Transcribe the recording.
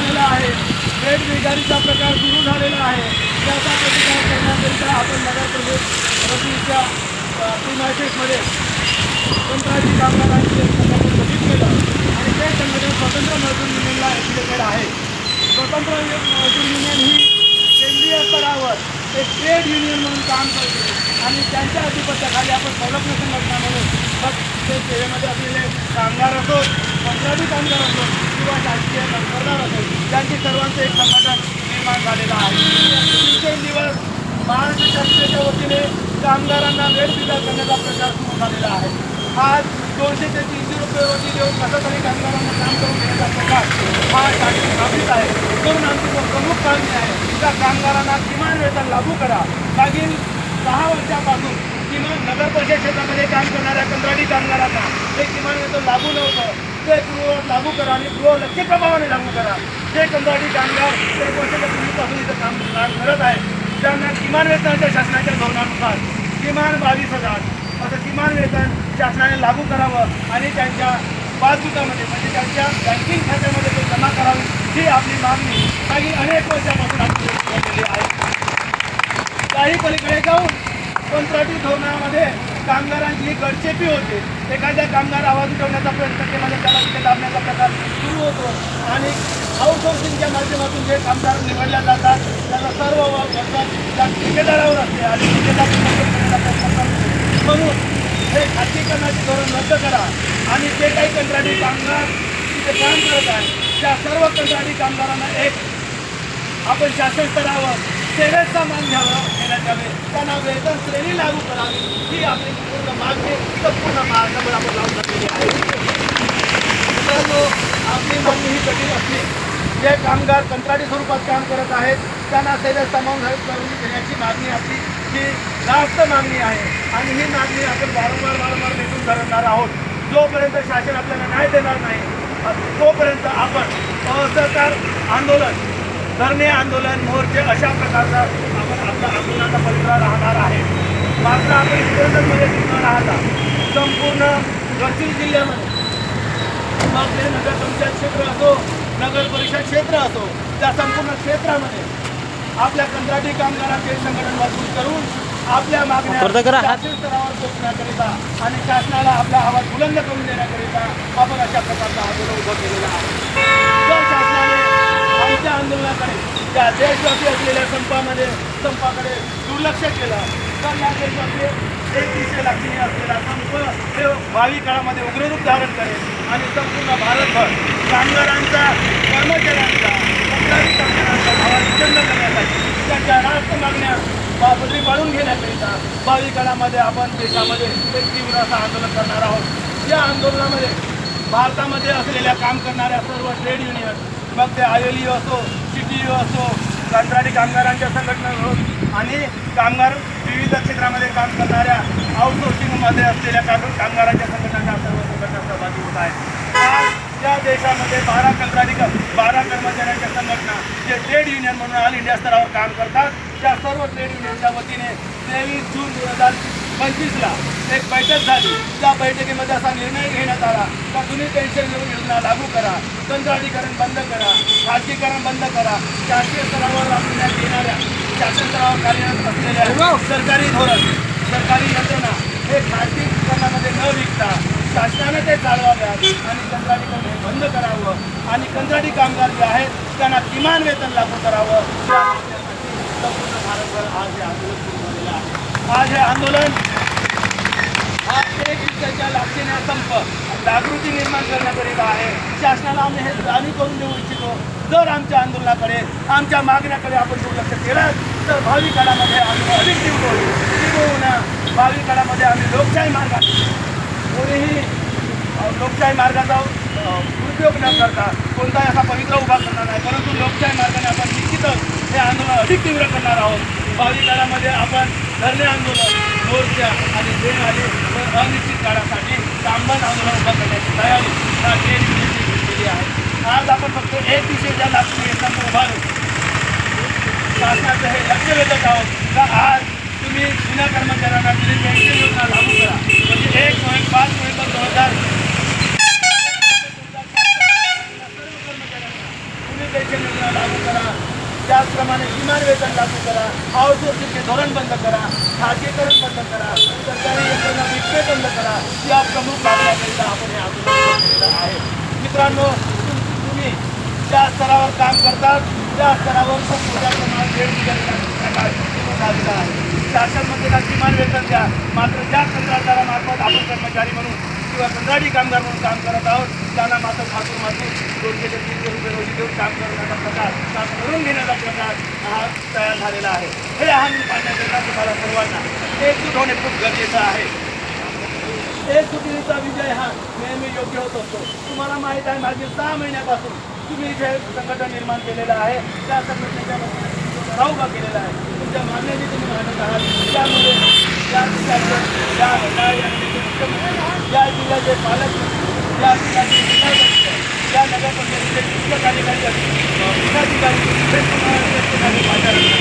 झालेला आहे. पेट बेगारीचा प्रकार सुरू झालेला आहे. त्याचा प्रतिकार करण्याकरिता आपण नगर प्रदेश वतीच्या प्रिमायसेसमध्ये कंत्राटी कामगारांचे संघटन गठीत केलं. आणि ते संघटन स्वतंत्र मजदूर युनियनला ॲफिलेटेड आहे. स्वतंत्र मजदूर युनियन ही केंद्रीय स्तरावर एक ट्रेड युनियन म्हणून काम करते. आणि त्यांच्या अधिपत्याखाली आपण संलग्न संघटना म्हणून मग ते सेवेमध्ये असलेले कामगार असो पंजाबी कामगार असो किंवा शासकीय नोकरदार असो त्यांची सर्वांचं एक संघटन निर्माण झालेलं आहे. दिवसेंदिवस महाराष्ट्र शासनाच्या वतीने कामगारांना वेळविचार करण्याचा प्रचार सुरू झालेला आहे. आज दोनशे ते तीनशे रुपये रोजी देऊन कसं तरी कामगारांना काम करून घेण्याचा प्रकार हा शासन स्थापित आहे. म्हणून आमची प्रमुख कामी आहे त्या कामगारांना किमान वेतन लागू करा. मागील दहा वर्षापासून किमान नगर परिषद क्षेत्रामध्ये काम करणाऱ्या कंत्राटी कामगारांना हे किमान वेतन लागू नव्हतं. ते गृह लागू करा आणि गृह लक्ष प्रभावाने लागू करा. जे कंत्राटी कामगार एक वर्षाच्या पूर्वीपासून इथं काम काम करत आहे त्यांना किमान वेतनाच्या शासनाच्या धोरणानुसार किमान बावीस हजार असं किमान वेतन शासनाने लागू करावं आणि त्यांच्या पासबुकामध्ये म्हणजे त्यांच्या बँकिंग खात्यामध्ये ते जमा करावी ही आपली मागणी मागील अनेक वर्षापासून आपली आहे काही पलीकडे जाऊन कंत्राटी धोरणामध्ये कामगारांची गडचेपी होते. एखाद्या कामगार आवाज उठवण्याचा प्रयत्न केला तर त्याला तिथे दाबण्याचा प्रकार सुरू होतो. आणि आउटसोर्सिंगच्या माध्यमातून जे कामगार निवडल्या जातात त्याचा सर्व वर्ग त्या ठेकेदारावर असते आणि ठेकेदार प्रयत्न म्हणून हे खाजगीकरणाचे धोरण रद्द करा आणि जे काही कंत्राटी कामगार तिथे काम करत आहेत त्या सर्व कंत्राटी कामगारांना एक आपण शासन स्तरावर सेवेचा मान घ्यावा. घेण्यात यावे त्यांना वेतन श्रेणी लागू करावी. ही आपली पूर्ण मागणी संपूर्ण महाराष्ट्रावर आपण लावून झालेली आहे. मित्रांनो आपली मागणी ही कठीण असली जे कामगार कंत्राटी स्वरूपात काम करत आहेत त्यांना सेवेत समावेश करून घेण्याची मागणी आपली ही जास्त मागणी आहे. आणि ही मागणी आपण वारंवार वारंवार भेटून धरणार आहोत. जोपर्यंत शासन आपल्याला न्याय देणार नाही तोपर्यंत आपण असहकार आंदोलन धरणे आंदोलन मोर्चे अशा प्रकारचा आपण आपल्या आंदोलनाचा पवित्रा राहणार आहे मात्र आपण इतरमध्ये न राहता संपूर्ण गडचिरोली जिल्ह्यामध्ये ते नगर पंचायत क्षेत्र असो नगर परिषद क्षेत्र असो त्या संपूर्ण क्षेत्रामध्ये आपल्या कंत्राटी कामगारांचे संघटन मजबूत करून आपल्या मागण्या. शासन स्तरावर पोहोचण्याकरिता आणि शासनाला आपला आवाज बुलंद करून देण्याकरिता आपण अशा प्रकारचा आंदोलन उभं केलेलं आहे जर शासनाने आमच्या का? देशव्यापी असलेल्या संपामध्ये संपाकडे दुर्लक्ष केलं. तर या देशव्यापी एक दिशे असलेला संप हे भावी काळामध्ये उग्ररूप धारण करेल आणि संपूर्ण भारतभर कामगारांचा कर्मचाऱ्यांचा सरकारी कामगारांचा आवाज बुलंद करण्यासाठी त्यांच्या राष्ट्र मागण्या बाबरी पाडून घेण्याकरिता भावी काळामध्ये आपण देशामध्ये एक तीव्र असं आंदोलन करणार आहोत. या आंदोलनामध्ये भारतामध्ये असलेल्या काम करणाऱ्या सर्व ट्रेड युनियन मग ते आय एल असो सी यू असो कंत्राटी कामगारांच्या संघटना मिळून आणि कामगार विविध क्षेत्रामध्ये काम करणाऱ्या आउटसोर्सिंगमध्ये असलेल्या काम कामगारांच्या संघटनांच्या सर्व संघटना सहभागी होत आहेत. आज या देशामध्ये बारा कंत्राटी बारा कर्मचाऱ्यांच्या संघटना जे ट्रेड युनियन म्हणून ऑल इंडिया स्तरावर काम करतात त्या सर्व ट्रेड युनियनच्या वतीने तेवीस जून दोन हजार पंचवीसला एक बैठक झाली. त्या बैठकीमध्ये असा निर्णय घेण्यात आला का तुम्ही पेन्शन योजना लागू करा कंत्राटीकरण बंद करा खाजगीकरण बंद करा. शासकीय स्तरावर राबविण्यात येणाऱ्या शासन स्तरावर कार्यरत असलेल्या सरकारी धोरण सरकारी यंत्रणा हे खाजगीकरणामध्ये न विकता शासनाने ते चालवाव्यात आणि कंत्राटीकरण हे बंद करावं आणि कंत्राटी कामगार जे आहेत त्यांना किमान वेतन लागू करावं. संपूर्ण भारतभर आज हे आंदोलन सुरू झालेलं आहे. आज हे आंदोलन हा एक संप जागृती निर्माण करण्याकरिता आहे. शासनाला आम्ही हे जाणीव करून देऊ इच्छितो. जर आमच्या आंदोलनाकडे आमच्या मागण्याकडे आपण दुर्लक्ष केलं तर भावी काळामध्ये आम्ही अधिक तीव्र होईल तीव्र भावी काळामध्ये आम्ही लोकशाही मार्गात कोणीही लोकशाही मार्गाचा उपयोग न करता कोणताही असा पवित्र उभा करणार नाही. परंतु लोकशाही मार्गाने आपण निश्चितच हे आंदोलन अधिक तीव्र करणार आहोत. भावी काळामध्ये आपण धरणे आंदोलन मोर्चा आणि देण आले अनिश्चित काळासाठी कामबंद आंदोलन उभं करण्याची तयारी राज्य ट्रेड केली आहे. आज आपण फक्त एक दिवशीच्या लागतील एकंदर उभारू शासनाचं हे लक्ष वेधत आहोत. का आज तुम्ही जुन्या कर्मचाऱ्यांना दिली पेन्शन योजना लागू करा. म्हणजे एक नोव्हेंबर पाच नोव्हेंबर दोन हजार सर्व कर्मचाऱ्यांना तुम्ही पेन्शन त्याचप्रमाणे किमान वेतन लागू करा आउटसोर्सिंगचे धोरण बंद करा खाजगीकरण बंद करा सरकारी यंत्रणा विकते बंद करा या प्रमुख मागण्याकरिता आपण हे आंदोलन केलेलं आहे. मित्रांनो तुम्ही ज्या स्तरावर काम करतात त्या स्तरावर खूप मोठ्या प्रमाणात वेळ दिलेला झालेला आहे. शासनमध्ये किमान वेतन द्या. मात्र त्या कंत्राटदारामार्फत आपण कर्मचारी म्हणून किंवा कंत्राटी कामगार म्हणून काम करत आहोत. त्यांना मात्र मातूर मातूर दोनशे ते तीनशे रुपये रोजी देऊन काम करण्याचा प्रकार काम करून घेण्याचा प्रकार हा तयार झालेला आहे. हे आव्हान पाडण्याकरता तुम्हाला सर्वांना एकजूट होणे खूप गरजेचं आहे. एकजुटीचा विजय हा नेहमी योग्य होत असतो. तुम्हाला माहीत आहे मागील सहा महिन्यापासून तुम्ही जे संघटन निर्माण केलेलं आहे. त्या संघटनेच्या लोकांनी उभा केलेला आहे. तुमच्या मागण्याची तुम्ही मांडत आहात त्यामुळे या ठिकाणी या मुख्यमंत्री या जिल्ह्याचे पालकमंत्री या जिल्ह्याचे जिल्हाध्यक्ष या नगरपंचायतीचे मुख्य कार्यकारी जिल्हाधिकारी श्रेष्ठ महाराष्ट्राचे कार्य पाहता